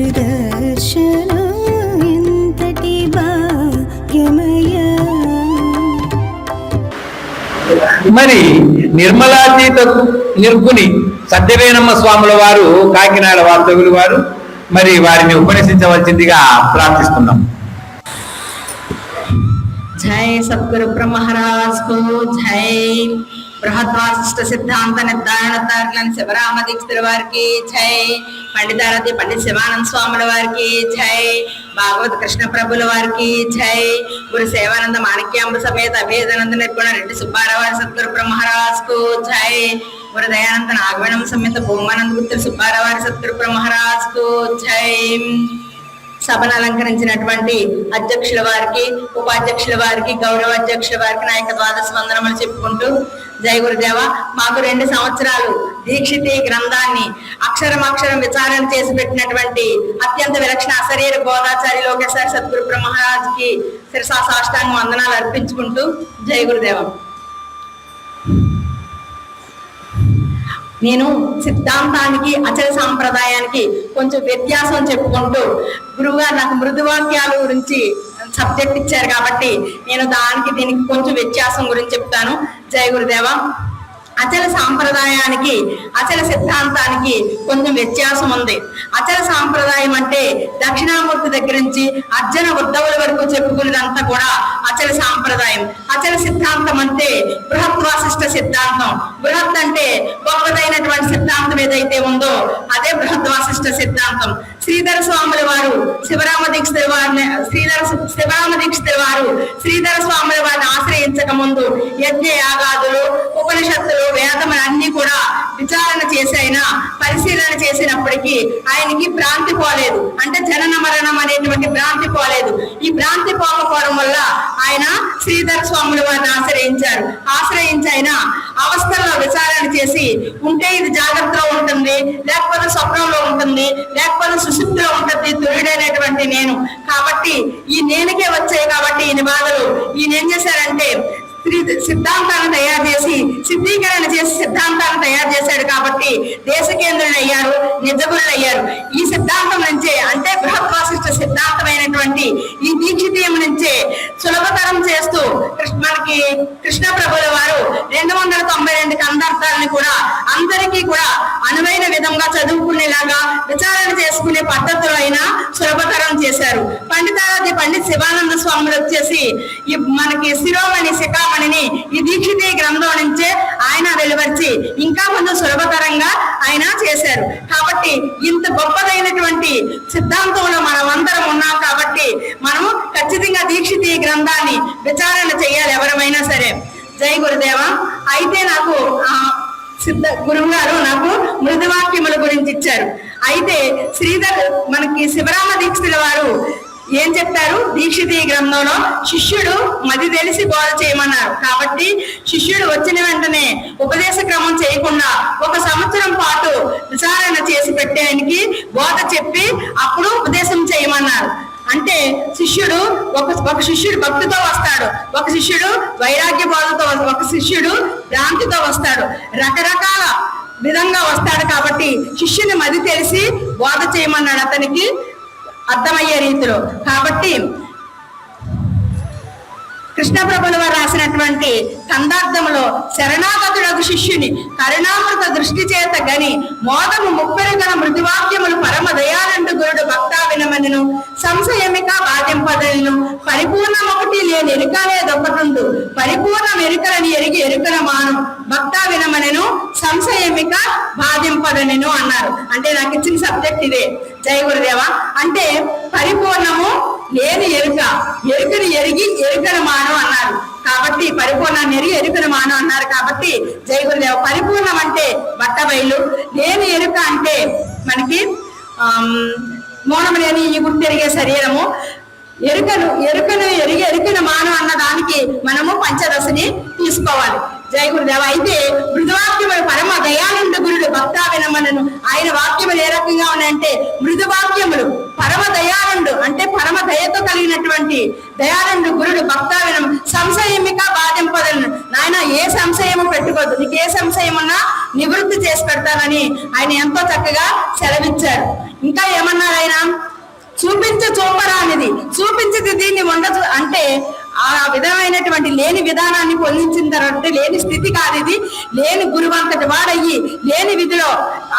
మరి నిర్మలా భాగ్యమయ మరి నిర్మలాతీత సత్యవేనమ్మ స్వాముల వారు కాకినాడ వాస్తవులు వారు. మరి వారిని ఉపనిషించవలసిందిగా ప్రార్థిస్తున్నాం. జై సద్గురు బ్రహ్మహరాజ్ జై. బృహద్వాసిష్ట సిద్ధాంత నిర్ధారణ శివరామ దీక్షితుల వారికి జై పండితారథి పండిత శివానంద స్వాముల వారికి జై భాగవత కృష్ణ ప్రభుల వారికి జై గురు సేవానంద మాణిక్యాంబ సమేత అభేదానంద నిర్గుణ రెడ్డి సుబ్బారావు వారి సద్గురు బ్రహ్మరాజ్కు జై గురు దయానంద నాగవనం సమేత భూమానంద గుప్త సుబ్బారావు వారి సద్గురు బ్రహ్మరాజ్కు జై సభను అలంకరించినటువంటి అధ్యక్షుల వారికి ఉపాధ్యక్షుల వారికి గౌరవ అధ్యక్షుల వారికి నా యొక్క ద్వాదశ వందనములు చెప్పుకుంటూ జయ గురుదేవ. మాకు రెండు సంవత్సరాలు దీక్షితి గ్రంథాన్ని అక్షరం అక్షరం విచారణ చేసి పెట్టినటువంటి అత్యంత విలక్షణ అశరీర గోదాచారి లోకేశ్వర సద్గురు బ్రహ్మరాజ్ శిరసా సాష్టాంగ వందనాలు అర్పించుకుంటూ జయ గురుదేవం. నేను సిద్ధాంతానికి అచల సాంప్రదాయానికి కొంచెం వ్యత్యాసం చెప్పుకుంటూ గురువుగారు నాకు మృదువాక్యాల గురించి సబ్జెక్ట్ ఇచ్చారు కాబట్టి నేను దానికి దీనికి కొంచెం వ్యత్యాసం గురించి చెప్తాను. జయ గురుదేవ. అచల సాంప్రదాయానికి అచల సిద్ధాంతానికి కొంచెం వ్యత్యాసం ఉంది. అచల సాంప్రదాయం దక్షిణామూర్తి దగ్గర నుంచి అర్జున ఉద్ధవుల వరకు చెప్పుకున్నదంతా కూడా అచల సాంప్రదాయం. అచల సిద్ధాంతం అంటే బృహత్ వాసిష్ట సిద్ధాంతం. బృహత్ అంటే గొప్పదైనటువంటి సిద్ధాంతం ఏదైతే ఉందో అదే బృహత్ వాసిష్ట సిద్ధాంతం. శ్రీధర స్వాముల వారు శివరామ దీక్షితుల వారిని శ్రీధర శివరామ దీక్షితుల వారు శ్రీధర స్వాముల వారిని ఆశ్రయించక ముందు యజ్ఞ ఆయనకి భ్రాంతి పోలేదు. అంటే జనన మరణం అనేటువంటి భ్రాంతి పోలేదు. ఈ భ్రాంతి పోకపోవడం వల్ల ఆయన శ్రీధర స్వాముల వారిని ఆశ్రయించారు. ఆశ్రయించి ఆయన అవస్థల్లో విచారణ చేసి ఉంటే ఇది జాగ్రత్తలో ఉంటుంది లేకపోతే స్వప్నంలో ఉంటుంది లేకపోతే సుశుద్ధిలో ఉంటుంది తురుడైనటువంటి నేను. కాబట్టి ఈ నేనుకే వచ్చాయి కాబట్టి ఈయన బాధలు ఈయన ఏం చేశారంటే సిద్ధాంతాన్ని తయారు చేసి సిద్ధీకరణ చేసి సిద్ధాంతాన్ని తయారు చేశాడు కాబట్టి దేశ కేంద్రుడు అయ్యారు నిజగురులు అయ్యారు ఈ సిద్ధాంతం నుంచే అంటే బృహద్వాసిష్ట సిద్ధాంతమైనటువంటి ఈ దీక్షితీయం నుంచే సులభతరం చేస్తూ మనకి కృష్ణ ప్రభుల వారు రెండు వందల తొంభై రెండు కందార్థాలని కూడా అందరికీ కూడా అనువైన విధంగా చదువుకునేలాగా విచారణ చేసుకునే పద్ధతులు అయినా సులభతరం చేశారు. పండితారాధ్య పండిత్ శివానంద స్వాములు వచ్చేసి ఈ మనకి శిరోమణి శిఖామణిని ఈ దీక్షితి గ్రంథం నుంచే ఆయన వెలువరిచి ఇంకా కొంచెం సులభతరంగా ఆయన చేశారు. కాబట్టి ఇంత గొప్పదైనటువంటి సిద్ధాంతంలో మనం అందరం ఉన్నాం కాబట్టి మనము ఖచ్చితంగా దీక్షితి గ్రంథాన్ని విచారణ చేయాలి ఎవరమైనా సరే. జై గురుదేవ. అయితే నాకు ఆ సిద్ధ గురువు గారు నాకు మృదువాక్యముల గురించి ఇచ్చారు. అయితే శ్రీధర్ మనకి శివరామ దీక్షితుల వారు ఏం చెప్పారు? దీక్షితి గ్రంథంలో శిష్యుడు మది తెలిసి బోధ చేయమన్నారు. కాబట్టి శిష్యుడు వచ్చిన వెంటనే ఉపదేశ క్రమం చేయకుండా ఒక సంవత్సరం పాటు విచారణ చేసి పెట్టేయడానికి బోధ చెప్పి అప్పుడు ఉపదేశం చేయమన్నారు. అంటే శిష్యుడు ఒక ఒక శిష్యుడు భక్తితో వస్తాడు. ఒక శిష్యుడు వైరాగ్య బోధతో ఒక శిష్యుడు భ్రాంతితో వస్తాడు. రకరకాల విధంగా వస్తాడు కాబట్టి శిష్యుని మది తెలిసి బోధ చేయమన్నాడు అతనికి అర్థమయ్యే రీతిలో. కాబట్టి కృష్ణ ప్రభుల వారు రాసినటువంటి కందార్థములో శరణాగతుడకు శిష్యుని కరుణామృత దృష్టి చేత గని మోదము ముప్పెరు గల మృదువాక్యములు పరమ దయానందు గురుడు భక్తా వినమనను. సంశయమిక బాధ్యంపదలను పరిపూర్ణమొకటి లేని ఎరుకనేదొకటుండు పరిపూర్ణ ఎరుకలని ఎరిగి ఎరుకల మాను భక్తా వినమనను. సంశయమిక బాధింపదనను అన్నారు. అంటే నాకు ఇచ్చిన సబ్జెక్ట్ ఇదే. జయ గురుదేవ. అంటే పరిపూర్ణము లేని ఎరుక ఎరుకను ఎరిగి ఎరుకను మానం అన్నారు. కాబట్టి పరిపూర్ణాన్ని ఎరిగి ఎరుకను మానం అన్నారు కాబట్టి జై గురుదేవ పరిపూర్ణం అంటే బట్టబయలు లేని ఎరుక అంటే మనకి మౌనం లేని ఈ గుర్తెరిగే శరీరము. ఎరుకను ఎరుకను ఎరిగి ఎరుకను మానం అన్న దానికి మనము పంచదశని తీసుకోవాలి. జయ గురుదేవ. అయితే మృదువాక్యములు పరమ దయానంద గురుడు భక్తా వినమనను ఆయన వాక్యములు ఏ రకంగా ఉన్నాయంటే మృదువాక్యములు పరమ దయానండు అంటే పరమ దయతో కలిగినటువంటి దయానందు గురుడు భక్తా వినం సంశయమిక బాధింపదలను. నాయన ఏ సంశయము పెట్టుకోద్దు నీకు ఏ సంశయం ఉన్నా నివృత్తి చేసి పెడతానని ఆయన ఎంతో చక్కగా సెలవిచ్చారు. ఇంకా ఏమన్నారు ఆయన చూపించ చూపరానిది చూపించది దీన్ని ఉండదు అంటే ఆ విధమైనటువంటి లేని విధానాన్ని పొందించిన తర్వాత లేని స్థితి కాదు ఇది. లేని గురువు అంతటి వాడయ్యి లేని విధిలో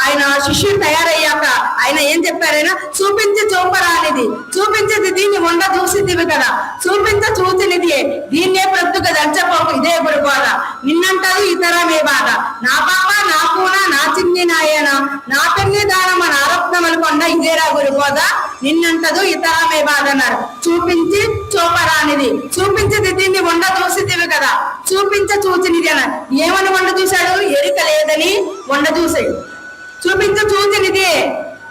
ఆయన శిష్యుడు తయారయ్యాక ఆయన ఏం చెప్పారైనా చూపించి చూపరానిది చూపించేది దీన్ని ఉండ చూసిదివి కదా. చూపించ చూసినది దీన్నే ప్రత్తుక దంచపోకు ఇదే గురు బాధ నిన్నంటది ఇతరమే బాధ. నా పాప అన్న ఇందిరా ఇదేరా గురు బోధ నిన్నంటదు ఇతరమే బాధ అన్నారు చూపించి చూపరానిది. చూపించేది దిద్దింది వండ చూసిదివి కదా. చూపించ చూచినిది అన్నారు. ఏమని వండ చూశాడు? ఎరిక లేదని వండ చూసే చూపించ చూచినిది.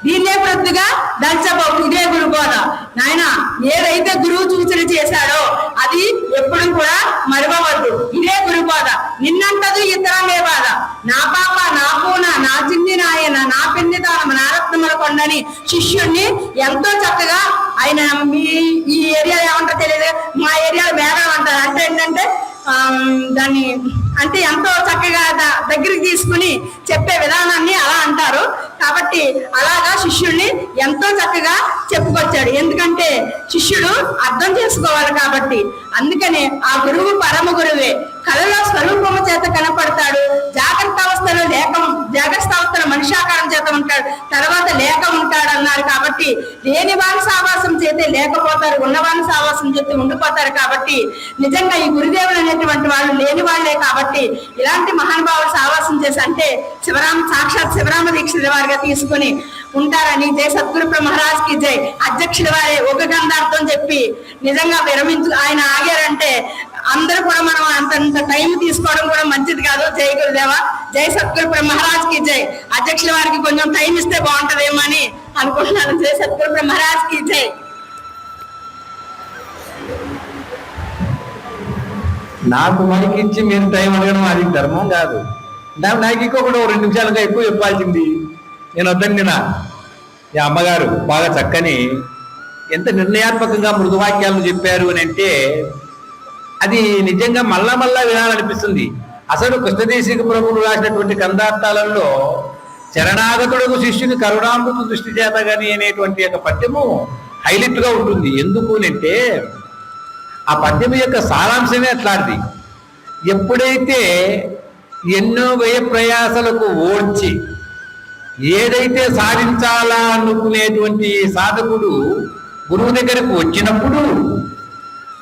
దీన్నే ప్రొద్దుగా దంచబోకు ఇదే గురు బోధ. నాయన ఏదైతే గురువు సూచన చేశాడో అది ఎప్పుడు కూడా మరవవద్దు. ఇదే గురు బోధ. నిన్నంటదు ఇతరమే బాధ. నా పాప నా పూన నా చిన్ని నాయన నా పెన్ని దానమ నా రత్నముల కొండని శిష్యుణ్ణి ఎంతో చక్కగా ఆయన మీ ఈ ఏరియా ఏమంటారు తెలియదు మా ఏరియాలో మేఘం అంటారు. అంటే ఏంటంటే దాన్ని అంటే ఎంతో చక్కగా దగ్గరికి తీసుకుని చెప్పే విధానాన్ని అలా అంటారు. కాబట్టి అలాగా శిష్యుడిని ఎంతో చక్కగా చెప్పుకొచ్చాడు. ఎందుకంటే శిష్యుడు అర్థం చేసుకోవాలి కాబట్టి. అందుకనే ఆ గురువు పరమ గురువే. కళలో స్వరూపము చేత కనపడతాడు. జాగ్రత్త అవస్థలో లేక జాగ్రత్త అవస్థలో మనిషాకారం చేత ఉంటాడు. తర్వాత లేక ఉంటాడు అన్నారు కాబట్టి లేని వారి సావాసం చేతే లేకపోతారు ఉన్నవారి సావాసం చేస్తే ఉండిపోతారు కాబట్టి నిజంగా ఈ గురుదేవులు అనేటువంటి వాళ్ళు లేని వాళ్ళే కాబట్టి ఇలాంటి మహానుభావులు సావాసం చేసి అంటే శివరామ సాక్షాత్ శివరామ దీక్షిత వారిగా తీసుకుని ఉంటారని జై సద్గురు మహారాజ్కి జై అధ్యక్షుల వారే ఒక గంధార్థం చెప్పి నిజంగా విరమించు ఆయన ఆగారంటే అందరూ కూడా మనం అంతంత టైం తీసుకోవడం కూడా మంచిది కాదు. జై గురుదేవ జై సద్గురు మహారాజ్కి జై అధ్యక్షుల వారికి కొంచెం టైం ఇస్తే బాగుంటదేమో అని అనుకుంటున్నాను. జై సద్గురు మహారాజ్కి జై. నాకు మైక్ ఇచ్చి మీరు టైం అడగడం అది ధర్మం కాదు. నా- నాకు ఇంకొకటి రెండు నిమిషాలుగా ఎక్కువ చెప్పాల్సింది. నేను వద్దని నా ఈ అమ్మగారు బాగా చక్కని ఎంత నిర్ణయాత్మకంగా మృదువాక్యాలను చెప్పారు అని అంటే అది నిజంగా మళ్ళా మళ్ళా వినాలనిపిస్తుంది. అసలు కృష్ణదేశిక ప్రభువులు రాసినటువంటి కందార్థాలలో శరణాగతుడకు శిష్యుని కరుణామృత దృష్టి చేత కానీ అనేటువంటి యొక్క పద్యము హైలైట్గా ఉంటుంది. ఎందుకు అంటే ఆ పద్యం యొక్క సారాంశమే అట్లాంటిది. ఎప్పుడైతే ఎన్నో వ్యయ ప్రయాసలకు ఓడ్చి ఏదైతే సాధించాలా అనుకునేటువంటి సాధకుడు గురువు దగ్గరకు వచ్చినప్పుడు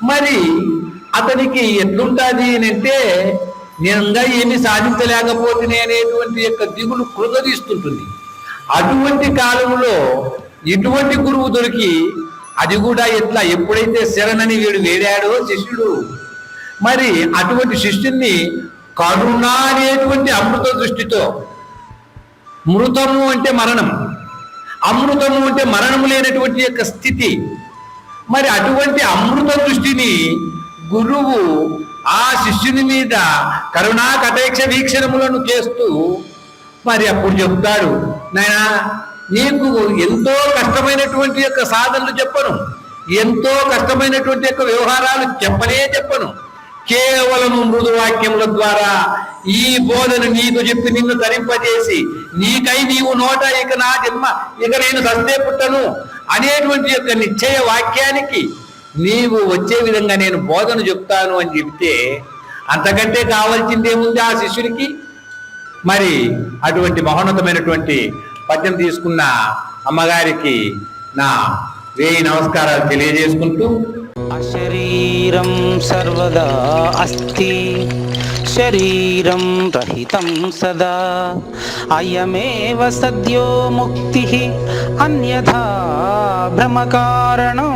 మరి అతనికి ఎట్లుంటుంది అని అంటే నేను ఇంకా ఏమి సాధించలేకపోతేనే అనేటువంటి యొక్క దిగులు కృదరిస్తుంటుంది అటువంటి కాలంలో ఇటువంటి గురువు దొరికి అది కూడా ఎట్లా? ఎప్పుడైతే శరణని వీడు వేడాడో శిష్యుడు. మరి అటువంటి శిష్యుణ్ణి కరుణ అనేటువంటి అమృత దృష్టితో మృతము అంటే మరణం. అమృతము అంటే మరణము లేనటువంటి యొక్క స్థితి. మరి అటువంటి అమృత దృష్టిని గురువు ఆ శిష్యుని మీద కరుణా కటేక్ష వీక్షణములను చేస్తూ మరి అప్పుడు చెప్తాడు నాయనా నీకు ఎంతో కష్టమైనటువంటి యొక్క సాధనలు చెప్పను. ఎంతో కష్టమైనటువంటి యొక్క వ్యవహారాలు చెప్పనే చెప్పను. కేవలం మృదువాక్యముల ద్వారా ఈ బోధన నీకు చెప్పి నిన్ను తరింపజేసి నీకై నీవు నోట ఇక నా జన్మ ఇక నేను సస్తే పుట్టను అనేటువంటి యొక్క నిశ్చయ వాక్యానికి నీవు వచ్చే విధంగా నేను బోధన చెప్తాను అని చెప్తే అంతకంటే కావాల్సిందేముంది ఆ శిష్యునికి? మరి అటువంటి మహోన్నతమైనటువంటి పద్యం తీసుకున్న అమ్మగారికి నా వేయి నమస్కారాలు తెలియజేసుకుంటూ. అశరీరం సర్వదా అస్తి శరీరం రహితం సదా. అయమేవ సద్యో ముక్తి అన్యథా భ్రమకారణం